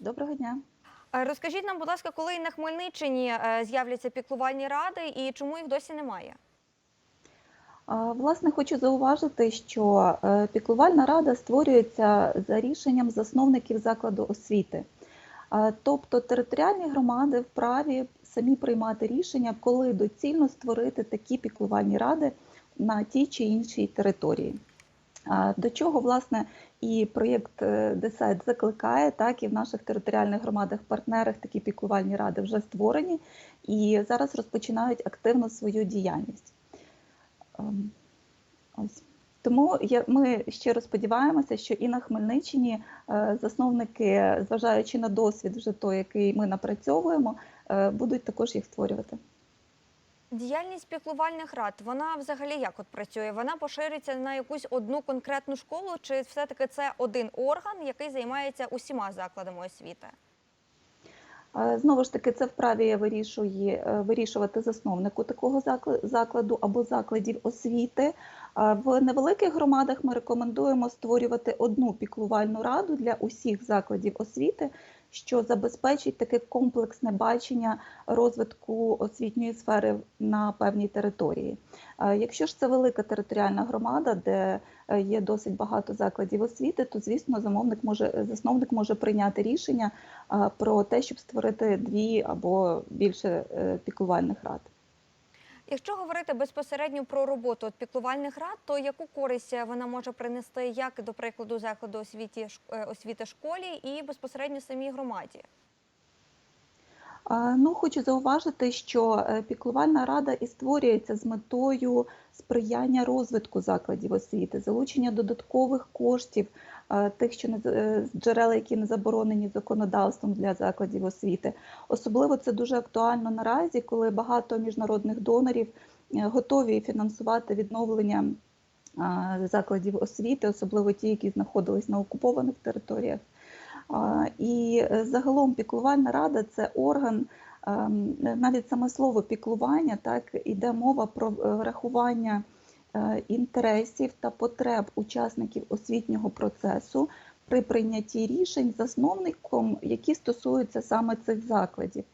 Доброго дня. Е, Розкажіть нам, будь ласка, коли на Хмельниччині е, з'являться піклувальні ради і чому їх досі немає? Власне, хочу зауважити, що е, піклувальна рада створюється за рішенням засновників закладу освіти. Тобто територіальні громади вправі самі приймати рішення, коли доцільно створити такі піклувальні ради на тій чи іншій території. До чого, власне, і проєкт е, закликає, так і в наших територіальних громадах-партнерах такі піклувальні ради вже створені і зараз розпочинають активно свою діяльність. Ем, Ось. Тому ми щиро сподіваємося, що і на Хмельниччині е, засновники, зважаючи на досвід, вже той, який ми напрацьовуємо, е, будуть також їх створювати. Діяльність піклувальних рад, вона взагалі як от працює? Вона поширюється на якусь одну конкретну школу, чи все-таки це один орган, який займається усіма закладами освіти? Е, Знову ж таки, це вправі вирішує е, вирішувати засновнику такого закла- закладу або закладів освіти. Е, В невеликих громадах ми рекомендуємо створювати одну піклувальну раду для усіх закладів освіти, що забезпечить таке комплексне бачення розвитку освітньої сфери на певній території. Е, Якщо ж це велика територіальна громада, де е, є досить багато закладів освіти, то звісно замовник може засновник може прийняти рішення про те, щоб створити дві або більше пікувальних рад. Якщо говорити безпосередньо про роботу от піклувальних рад, то яку користь е, вона може принести як, до прикладу, закладу освіті, е, освіти школі і безпосередньо самій громаді? Ну, хочу зауважити, що е, піклувальна рада і створюється з метою сприяння розвитку закладів освіти, залучення додаткових коштів, е, тих, що не е, джерел, які не заборонені законодавством для закладів освіти. Особливо це дуже актуально наразі, коли багато міжнародних донорів готові фінансувати відновлення закладів освіти, особливо ті, які знаходились на окупованих територіях. І е, загалом піклувальна рада це орган, ем, навіть саме слово піклування, так іде мова про е, рахування е, інтересів та потреб учасників освітнього процесу при прийнятті рішень засновником, які стосуються саме цих закладів.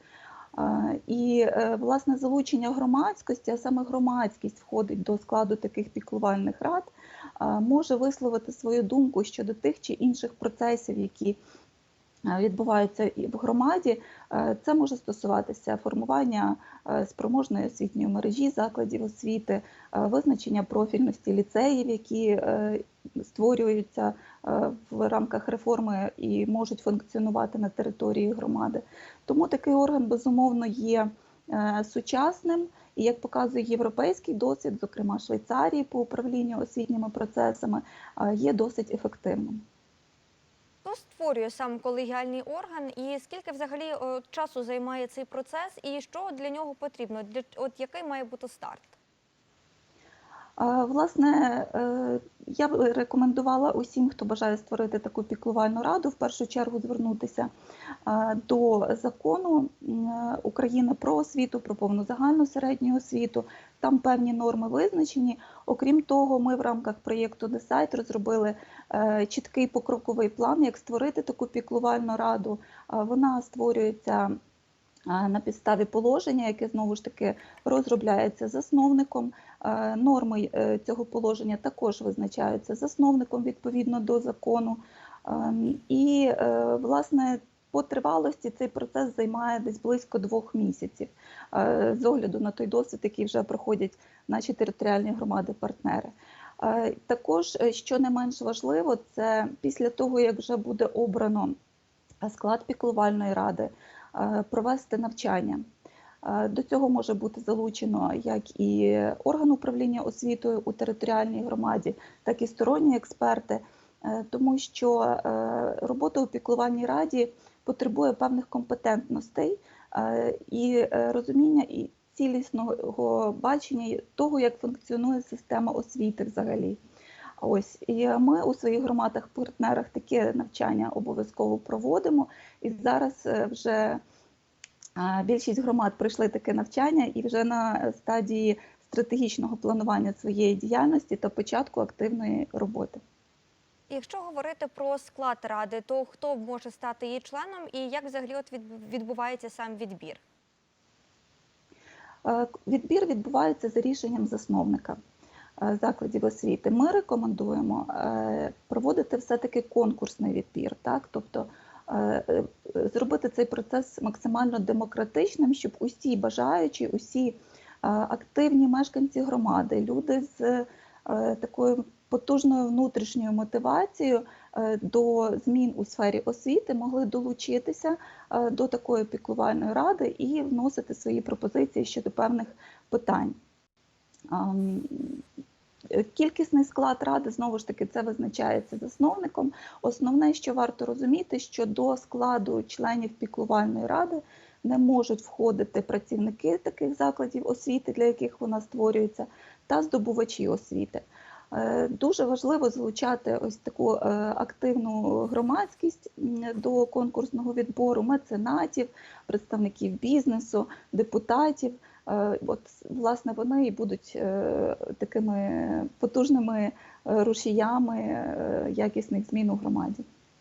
І власне залучення громадськості, а саме громадськість входить до складу таких піклувальних рад, може висловити свою думку щодо тих чи інших процесів, які відбуваються і в громаді. Е, Це може стосуватися формування е, спроможної освітньої мережі закладів освіти, е, визначення профільності ліцеїв, які е, створюються е, в рамках реформи і можуть функціонувати на території громади. Тому такий орган безумовно є е, сучасним. І як показує європейський досвід, зокрема Швейцарії по управлінню освітніми процесами, е, є досить ефективним. Хто створює сам колегіальний орган, і скільки взагалі е, часу займає цей процес, і що для нього потрібно? От який має бути старт? Власне, е, я б рекомендувала усім, хто бажає створити таку піклувальну раду, в першу чергу звернутися до закону України про освіту, про повну загальну середню освіту. Там певні норми визначені. Окрім того, ми в рамках проєкту «Десайт» розробили е, чіткий покроковий план, як створити таку піклувальну раду. Вона створюється на підставі положення, яке знову ж таки розробляється засновником. Норми е, цього положення також визначаються засновником відповідно до закону. І, е, власне, по тривалості цей процес займає десь близько двох місяців з огляду на той досвід, який вже проходять наші територіальні громади-партнери. Також, е, що не менш важливо, це після того, як вже буде обрано склад піклувальної ради, провести навчання. Е, До цього може бути залучено як і орган управління освітою у територіальній громаді, так і сторонні експерти, е, тому що е, робота у піклувальній раді потребує певних компетентностей е, і е, розуміння і цілісного бачення того, як функціонує система освіти взагалі. Ось і ми у своїх громадах партнерах таке навчання обов'язково проводимо. І зараз е, вже Більшість громад пройшли таке навчання і вже на стадії стратегічного планування своєї діяльності та початку активної роботи. Якщо говорити про склад ради, то хто може стати її членом і як взагалі от відбувається сам відбір? Е, Відбір відбувається за рішенням засновника е, закладів освіти. Ми рекомендуємо е, проводити все-таки конкурсний відбір, так? тобто е, е, зробити цей процес максимально демократичним, щоб усі бажаючі, усі е, активні мешканці громади, люди з е, такою потужною внутрішньою мотивацією е, до змін у сфері освіти могли долучитися е, до такої піклувальної ради і вносити свої пропозиції щодо певних питань. Е, Кількісний склад ради знову ж таки це визначається засновником. Основне, що варто розуміти, що до складу членів піклувальної ради не можуть входити працівники таких закладів освіти, для яких вона створюється, та здобувачі освіти. Е, Дуже важливо залучати ось таку е, активну громадськість до конкурсного відбору, меценатів, представників бізнесу, депутатів. Е, От власне вони і будуть такими потужними рушіями якісних змін у громаді.